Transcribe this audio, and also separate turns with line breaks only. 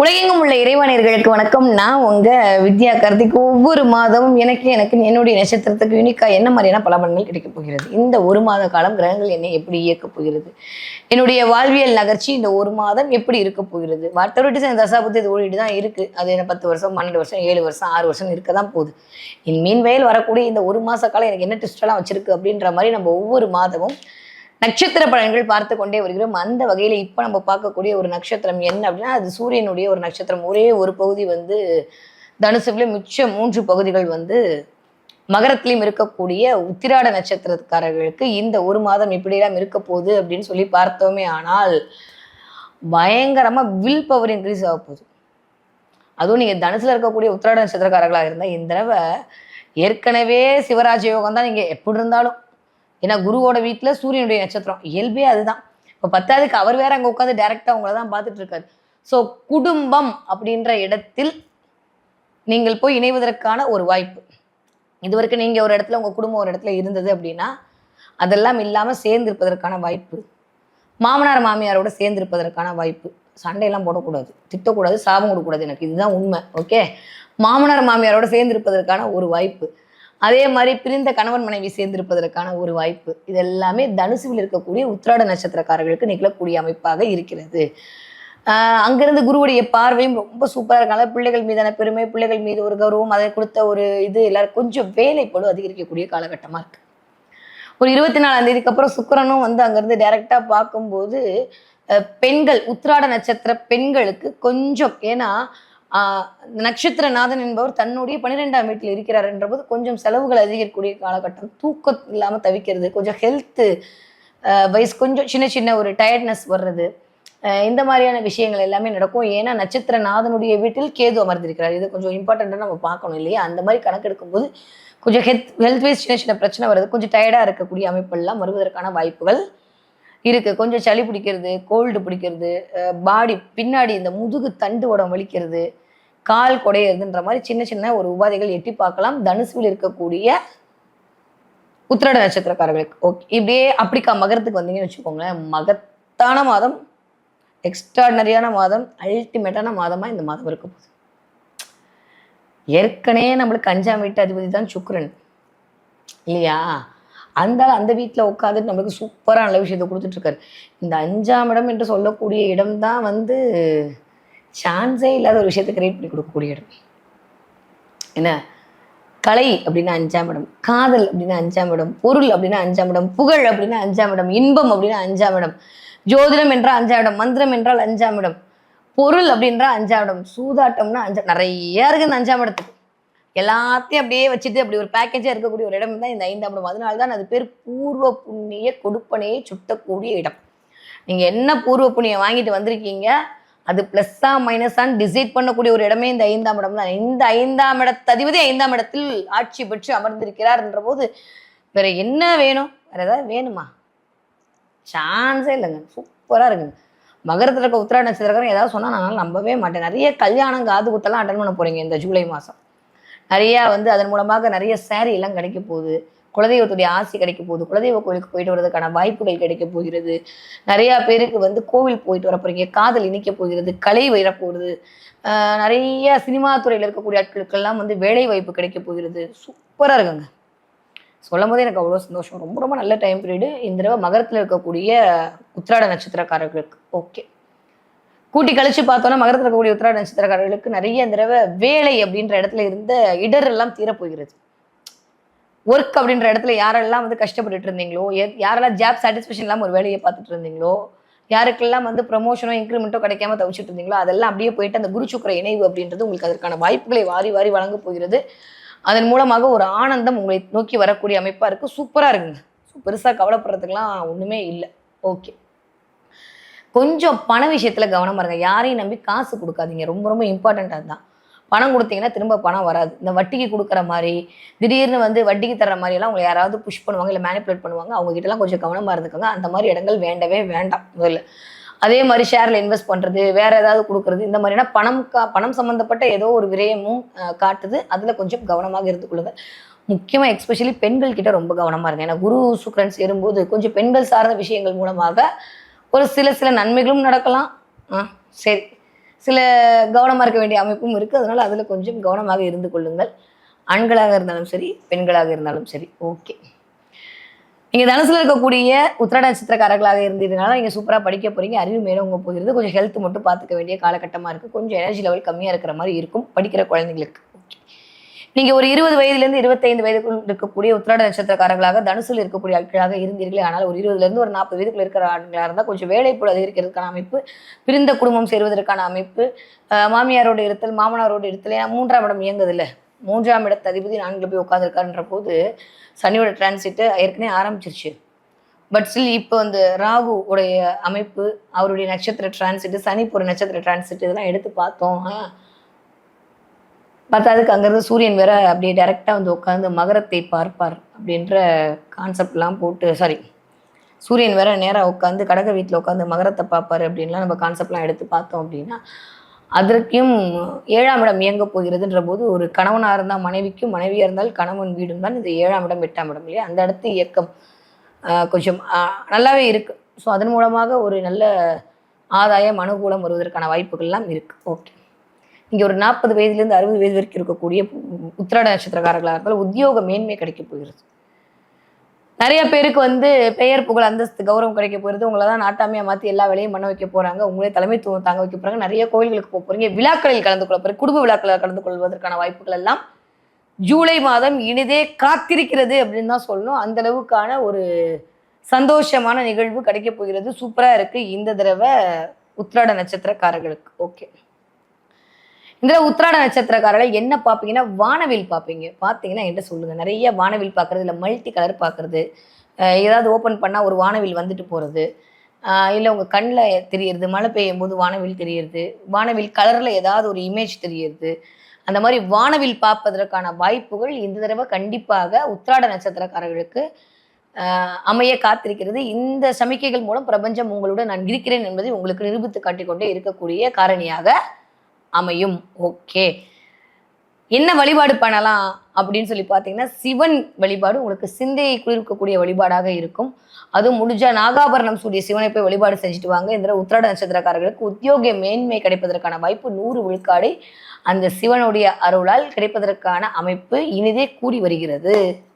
உலகெங்கும் உள்ள இறைவனர்களுக்கு வணக்கம். நான் உங்க வித்யா கார்த்திக். ஒவ்வொரு மாதமும் எனக்கு எனக்கு என்னுடைய நட்சத்திரத்துக்கு யூனிக்கா என்ன மாதிரியான பலபலன்கள் கிடைக்கப் போகிறது? இந்த ஒரு மாத காலம் கிரகங்கள் என்னை எப்படி இயக்கப் போகிறது? என்னுடைய வாழ்வியல் நகர்ச்சி இந்த ஒரு மாதம் எப்படி இருக்க போகிறது? மற்றவர்கிட்ட சேர்ந்த தசாபத்தி இது ஓடிட்டு தான் இருக்கு. அது என்ன பத்து வருஷம் பன்னெண்டு வருஷம் ஏழு வருஷம் ஆறு வருஷம் இருக்க தான் போகுது. என் மீன் வயல் வரக்கூடிய இந்த ஒரு மாத காலம் எனக்கு என்ன ட்விஸ்டெல்லாம் வச்சிருக்கு அப்படின்ற மாதிரி நம்ம ஒவ்வொரு மாதமும் நட்சத்திர பலன்கள் பார்த்து கொண்டே வருகிறோம். அந்த வகையில் இப்போ நம்ம பார்க்கக்கூடிய ஒரு நட்சத்திரம் என்ன அப்படின்னா அது சூரியனுடைய ஒரு நட்சத்திரம். ஒரே ஒரு பகுதி வந்து தனுசுல மிச்ச மூன்று பகுதிகள் வந்து மகரத்திலையும் இருக்கக்கூடிய உத்திராட நட்சத்திரக்காரர்களுக்கு இந்த ஒரு மாதம் இப்படியெல்லாம் இருக்க போகுது அப்படின்னு சொல்லி பார்த்தோமே ஆனால் பயங்கரமாக வில் பவர் இன்க்ரீஸ் ஆக போகுது. அதுவும் நீங்கள் தனுசில் இருக்கக்கூடிய உத்திராட நட்சத்திரக்காரர்களாக இருந்தால் இந்த தடவை ஏற்கனவே சிவராஜ யோகம் தான் நீங்கள் எப்படி இருந்தாலும் ஏன்னா குருவோட வீட்டில் சூரியனுடைய நட்சத்திரம். இயல்பே அதுதான். இப்போ பத்தாவதுக்கு அவர் வேற அங்கே உட்காந்து டேரெக்டாக உங்களை தான் பார்த்துட்டு இருக்காரு. ஸோ குடும்பம் அப்படின்ற இடத்தில் நீங்கள் போய் இணைவதற்கான ஒரு வாய்ப்பு. இதுவரைக்கும் நீங்கள் ஒரு இடத்துல உங்கள் குடும்பம் ஒரு இடத்துல இருந்தது அப்படின்னா அதெல்லாம் இல்லாமல் சேர்ந்திருப்பதற்கான வாய்ப்பு. மாமனார் மாமியாரோட சேர்ந்திருப்பதற்கான வாய்ப்பு. சண்டையெல்லாம் போடக்கூடாது. திட்டக்கூடாது சாபம் கொடுக்கூடாது எனக்கு. இதுதான் உண்மை. ஓகே மாமனார் மாமியாரோட சேர்ந்திருப்பதற்கான ஒரு வாய்ப்பு. அதே மாதிரி பிரிந்த கணவன் மனைவி சேர்ந்திருப்பதற்கான ஒரு வாய்ப்பு. இது எல்லாமே தனுசுவில் இருக்கக்கூடிய உத்திராட நட்சத்திரக்காரர்களுக்கு நிகழக்கூடிய அமைப்பாக இருக்கிறது. அங்கிருந்து குருவுடைய பார்வையும் ரொம்ப சூப்பராக இருக்காங்க. பிள்ளைகள் மீதான பெருமை பிள்ளைகள் மீது ஒரு கௌரவம் அதை கொடுத்த ஒரு இது எல்லாரும் கொஞ்சம் வேலைப்படும் அதிகரிக்கக்கூடிய காலகட்டமா இருக்கு. ஒரு இருபத்தி நாலாம் தேதிக்கு அப்புறம் சுக்கிரனும் வந்து அங்கிருந்து டைரெக்டாக பார்க்கும்போது அஹ், பெண்கள் உத்திராட நட்சத்திர பெண்களுக்கு கொஞ்சம் ஏன்னா நட்சத்திரநாதன் என்பவர் தன்னுடைய பன்னிரெண்டாம் வீட்டில் இருக்கிறார் என்றபோது கொஞ்சம் செலவுகள் அதிகரிக்கக்கூடிய காலகட்டம். தூக்கம் இல்லாமல் தவிக்கிறது. கொஞ்சம் ஹெல்த்து வயசு கொஞ்சம் சின்ன சின்ன ஒரு டயர்ட்னஸ் வர்றது. இந்த மாதிரியான விஷயங்கள் எல்லாமே நடக்கும். ஏன்னா நட்சத்திரநாதனுடைய வீட்டில் கேது அமர்ந்திருக்கிறார். இது கொஞ்சம் இம்பார்ட்டண்ட்டாக நம்ம பார்க்கணும் இல்லையா? அந்த மாதிரி கணக்கெடுக்கும்போது கொஞ்சம் ஹெல்த் ஹெல்த் வைஸ் சின்ன சின்ன பிரச்சனை வருது கொஞ்சம் டயர்டாக இருக்கக்கூடிய அமைப்பெல்லாம் வருவதற்கான வாய்ப்புகள் இருக்கு. கொஞ்சம் சளி பிடிக்கிறது கோல்டு பிடிக்கிறது பாடி பின்னாடி இந்த முதுகு தண்டு உடம்பு வலிக்கிறது கால் குடையிறதுன்ற மாதிரி சின்ன சின்ன ஒரு உபாதைகள் எட்டி பார்க்கலாம். தனுசுவில் இருக்கக்கூடிய உத்திராட நட்சத்திரக்காரர்களுக்கு. ஓகே இப்படியே அப்படிக்கா மகரத்துக்கு வந்தீங்கன்னு வச்சுக்கோங்களேன். மகத்தான மாதம் எக்ஸ்ட்ராடினரியான மாதம் அல்டிமேட்டான மாதமாக இந்த மாதம் இருக்க போகுது. ஏற்கனவே நம்மளுக்கு அஞ்சாம் வீட்டு அதிபதி தான் சுக்ரன் இல்லையா? அந்த அந்த வீட்டில் உட்காந்துட்டு நம்மளுக்கு சூப்பராக நல்ல விஷயத்தை கொடுத்துட்ருக்காரு. இந்த அஞ்சாம் இடம் என்று சொல்லக்கூடிய இடம் தான் வந்து சான்ஸே இல்லாத ஒரு விஷயத்தை கிரியேட் பண்ணி கொடுக்கக்கூடிய இடம். என்ன? கலை அப்படின்னா அஞ்சாம் இடம். காதல் அப்படின்னா அஞ்சாம் இடம். பொருள் அப்படின்னா அஞ்சாம் இடம். புகழ் அப்படின்னா அஞ்சாம் இடம். இன்பம் அப்படின்னா அஞ்சாம் இடம். ஜோதிடம் என்றால் அஞ்சாம் இடம். மந்திரம் என்றால் அஞ்சாம் இடம். பொருள் அப்படின்றா அஞ்சாம் இடம். சூதாட்டம்னா அஞ்சா நிறைய இருக்குது இந்த அஞ்சாம் இடத்துக்கு. எல்லாத்தையும் அப்படியே வச்சுட்டு அப்படி ஒரு பேக்கேஜாக இருக்கக்கூடிய ஒரு இடம் தான் இந்த ஐந்தாம் இடம். அதனால தான் அது பேர் பூர்வ புண்ணிய கொடுப்பனையை சுட்டக்கூடிய இடம். நீங்கள் என்ன பூர்வ புண்ணியம் வாங்கிட்டு வந்திருக்கீங்க அது ப்ளஸ்ஸா மைனஸான்னு டிசைட் பண்ணக்கூடிய ஒரு இடமே இந்த ஐந்தாம் இடம் தான். இந்த ஐந்தாம் இடத்ததிபதி ஐந்தாம் இடத்தில் ஆட்சி பெற்று அமர்ந்திருக்கிறார் என்ற போது வேற என்ன வேணும்? வேற ஏதாவது வேணுமா? சான்ஸே இல்லைங்க. சூப்பராக இருக்குங்க. மகரத்தில் இருக்க உத்திராட நட்சத்திரக்காரன் ஏதாவது சொன்னால் நான் நம்பவே மாட்டேன். நிறைய கல்யாணம் காது குத்தெல்லாம் அட்டன் பண்ண போறீங்க இந்த ஜூலை மாதம் நிறையா வந்து அதன் மூலமாக நிறைய சேரீ எல்லாம் கிடைக்க போகுது. குலதெய்வத்துடைய ஆசி கிடைக்க போகுது. குலதெய்வ கோயிலுக்கு போயிட்டு வரதுக்கான வாய்ப்புகள் கிடைக்க போகிறது. நிறையா பேருக்கு வந்து கோவில் போயிட்டு வர காதல் இணைக்க போகிறது. கலை வரப்போகிறது நிறைய சினிமா துறையில் இருக்கக்கூடிய ஆட்களுக்கெல்லாம் வந்து வேலை வாய்ப்பு கிடைக்க போகிறது. சூப்பராக இருக்குங்க. சொல்லும் போதே எனக்கு அவ்வளோ சந்தோஷம். ரொம்ப ரொம்ப நல்ல டைம் பீரியடு இந்த தடவை மகரத்தில் இருக்கக்கூடிய உத்திராட நட்சத்திரக்காரர்களுக்கு. ஓகே கூட்டி கழிச்சு பார்த்தோன்னா மகரத்தில் இருக்கக்கூடிய உத்திராட நட்சத்திரக்காரர்களுக்கு நிறைய இந்த தடவை வேலை அப்படின்ற இடத்துல இருந்த இடர் எல்லாம் தீரப்போகிறது. ஒர்க் அப்படின்ற இடத்துல யாரெல்லாம் வந்து கஷ்டப்பட்டுட்டு இருந்தீங்களோ யாரெல்லாம் ஜாப் சாட்டிஸ்ஃபேக்ஷன் இல்லாமல் ஒரு வேலையை பார்த்துட்டு இருந்தீங்களோ யாருக்கெல்லாம் வந்து ப்ரமோஷனோ இன்க்ரிமெண்ட்டோ கிடைக்காம தவிச்சிட்டு இருந்தீங்களோ அதெல்லாம் அப்படியே போயிட்டு அந்த குரு சுக்கிர இணைவு அப்படின்றது உங்களுக்கு அதற்கான வாய்ப்புகளை வாரி வாரி வழங்க போகிறது. அதன் மூலமாக ஒரு ஆனந்தம் உங்களை நோக்கி வரக்கூடிய அமைப்பாக இருக்குது சூப்பராக இருக்குங்க. பெருசாக கவலைப்படுறதுக்கெலாம் ஒன்றுமே இல்லை. ஓகே கொஞ்சம் பண விஷயத்தில் கவனமாக இருங்க. யாரையும் நம்பி காசு கொடுக்காதீங்க. ரொம்ப ரொம்ப இம்பார்ட்டண்ட் அதுதான். பணம் கொடுத்தீங்கன்னா திரும்ப பணம் வராது. இந்த வட்டிக்கு கொடுக்குற மாதிரி திடீர்னு வந்து வட்டிக்கு தர்ற மாதிரி எல்லாம் உங்களை யாராவது புஷ் பண்ணுவாங்க இல்லை மேனிப்புலேட் பண்ணுவாங்க அவங்க கிட்டலாம் கொஞ்சம் கவனமாக இருந்துக்கோங்க. அந்த மாதிரி இடங்கள் வேண்டவே வேண்டாம் முதல்ல. அதே மாதிரி ஷேரில் இன்வெஸ்ட் பண்ணுறது வேற ஏதாவது கொடுக்குறது இந்த மாதிரினா பணம் கா பணம் சம்மந்தப்பட்ட ஏதோ ஒரு விரயமும் காட்டுது. அதில் கொஞ்சம் கவனமாக இருந்துக்கொள்ளுங்க முக்கியமாக எக்ஸ்பெஷலி பெண்கள் கிட்ட ரொம்ப கவனமாக இருங்க. ஏன்னா குரு சுக்ரன்ஸ் சேரும்போது கொஞ்சம் பெண்கள் சார்ந்த விஷயங்கள் மூலமாக ஒரு சில சில நன்மைகளும் நடக்கலாம். ஆ சரி. சில கவனமாக இருக்க வேண்டிய அமைப்பும் இருக்குது அதனால் அதில் கொஞ்சம் கவனமாக இருந்து கொள்ளுங்கள். ஆண்களாக இருந்தாலும் சரி பெண்களாக இருந்தாலும் சரி. ஓகே. நீங்கள் தனுசுல இருக்கக்கூடிய உத்திராட நட்சத்திரக்காரர்களாக இருந்ததுனால நீங்கள் சூப்பராக படிக்க போகிறீங்க அறிவு மேலோங்க போகிறது கொஞ்சம் ஹெல்த் மட்டும் பார்த்துக்க வேண்டிய காலகட்டமாக இருக்குது கொஞ்சம் எனர்ஜி லெவல் கம்மியாக இருக்கிற மாதிரி இருக்கும். படிக்கிற குழந்தைங்களுக்கு. ஓகே நீங்கள் ஒரு இருபது வயதுலேருந்து இருபத்தைந்து வயதுக்குள் இருக்கக்கூடிய உத்திராட நட்சத்திரக்காரர்களாக தனுசுல இருக்கக்கூடிய ஆட்களாக இருந்தீர்களே ஆனால் ஒரு இருபதுலேருந்து ஒரு நாற்பது வயதுக்குள்ள இருக்கிற ஆட்களாக இருந்தால் கொஞ்சம் வேலைப்போடு அதிகரிக்கிறதுக்கான அமைப்பு பிரிந்த குடும்பம் சேருவதற்கான அமைப்பு மாமியாரோட மாமியாரோடு இருத்தல் மாமனாரோடு இருத்தல் ஏன்னா மூன்றாம் இடம் இயங்குது இல்லை மூன்றாம் இடத்து அதிபதி நான்கு போய் உட்காந்துருக்காருன்ற போது சனியோட டிரான்சிட்டு ஏற்கனவே ஆரம்பிச்சிருச்சு. பட் ஸ்டில் இப்போ அந்த ராகு உடைய அமைப்பு அவருடைய நட்சத்திர டிரான்சிட்டு சனி போகிற நட்சத்திர டிரான்சிட் இதெல்லாம் எடுத்து பார்த்தோம். பத்தாவதுக்கு அங்கேருந்து சூரியன் வேற அப்படியே டைரெக்டாக வந்து உட்காந்து மகரத்தை பார்ப்பார் அப்படின்ற கான்செப்ட்லாம் போட்டு சாரி சூரியன் வேற நேராக உட்காந்து கடக வீட்டில் உட்காந்து மகரத்தை பார்ப்பாரு அப்படின்லாம் நம்ம கான்செப்ட்லாம் எடுத்து பார்த்தோம் அப்படின்னா அதற்கும் ஏழாம் இடம் இயங்க போகிறதுன்ற போது ஒரு கணவனாக இருந்தால் மனைவிக்கும் மனைவியாக இருந்தால் கணவன் வீடும் தான் இந்த ஏழாம் இடம் எட்டாம் இடம் இல்லையா? அந்த இடத்து இயக்கம் கொஞ்சம் நல்லாவே இருக்குது ஸோ அதன் மூலமாக ஒரு நல்ல ஆதாயம் அனுகூலம் வருவதற்கான வாய்ப்புகள்லாம் இருக்குது ஓகே இங்கே ஒரு நாற்பது வயதுலேருந்து அறுபது வயது வரைக்கும் இருக்கக்கூடிய உத்திராட நட்சத்திரக்காரர்களாக இருந்தாலும் உத்தியோக மேன்மை கிடைக்க போகிறது. நிறைய பேருக்கு வந்து பெயர் புகழ் அந்தஸ்து கௌரவம் கிடைக்க போகிறது. உங்களை தான் நாட்டாமையாக மாற்றி எல்லா வேலையும் பண்ண வைக்க போகிறாங்க உங்களே தலைமைத்துவம் தாங்க வைக்க போகிறாங்க நிறைய கோயில்களுக்கு போக போகிறீங்க விழாக்களில் கலந்து கொள்ள போகிற குடும்ப விழாக்களில் கலந்து கொள்வதற்கான வாய்ப்புகள் எல்லாம் ஜூலை மாதம் இனிதே காத்திருக்கிறது அப்படின்னு தான் சொல்லணும். அந்த அளவுக்கான ஒரு சந்தோஷமான நிகழ்வு கிடைக்க போகிறது. சூப்பராக இருக்குது இந்த தடவை உத்திராட நட்சத்திரக்காரர்களுக்கு. ஓகே. இந்த உத்திராட நட்சத்திரக்காரர்கள் என்ன பார்ப்பீங்கன்னா வானவில் பார்ப்பீங்க. பார்த்தீங்கன்னா என்கிட்ட சொல்லுங்க. நிறைய வானவில் பார்க்கறது இல்லை மல்டி கலர் பார்க்கறது. ஏதாவது ஓப்பன் பண்ணால் ஒரு வானவில் வந்துட்டு போகிறது இல்லை உங்கள் கண்ணில் தெரியறது மழை பெய்யும் போது வானவில் தெரியறது. வானவில் கலரில் ஏதாவது ஒரு இமேஜ் தெரியறது. அந்த மாதிரி வானவில் பார்ப்பதற்கான வாய்ப்புகள் இந்த தடவை கண்டிப்பாக உத்திராட நட்சத்திரக்காரர்களுக்கு அமைய காத்திருக்கிறது. இந்த சமிக்கைகள் மூலம் பிரபஞ்சம் உங்களுடன் நான் இருக்கிறேன் என்பதை உங்களுக்கு நிரூபித்து காட்டிக்கொண்டே இருக்கக்கூடிய காரணியாக அமையும். ஓகே. என்ன வழிபாடு பண்ணலாம் அப்படின்னு சொல்லி பார்த்தீங்கன்னா சிவன் வழிபாடு உங்களுக்கு சிந்தையை குளிர்க்கக்கூடிய வழிபாடாக இருக்கும். அதுவும் முடிஞ்சா நாகாபரணம் சூடிய சிவனை போய் வழிபாடு செஞ்சுட்டு வாங்க. இந்த உத்திராட நட்சத்திரக்காரர்களுக்கு உத்தியோக மேன்மை கிடைப்பதற்கான வாய்ப்பு நூறு விழுக்காடு அந்த சிவனுடைய அருளால் கிடைப்பதற்கான அமைப்பு இனிதே கூடி வருகிறது.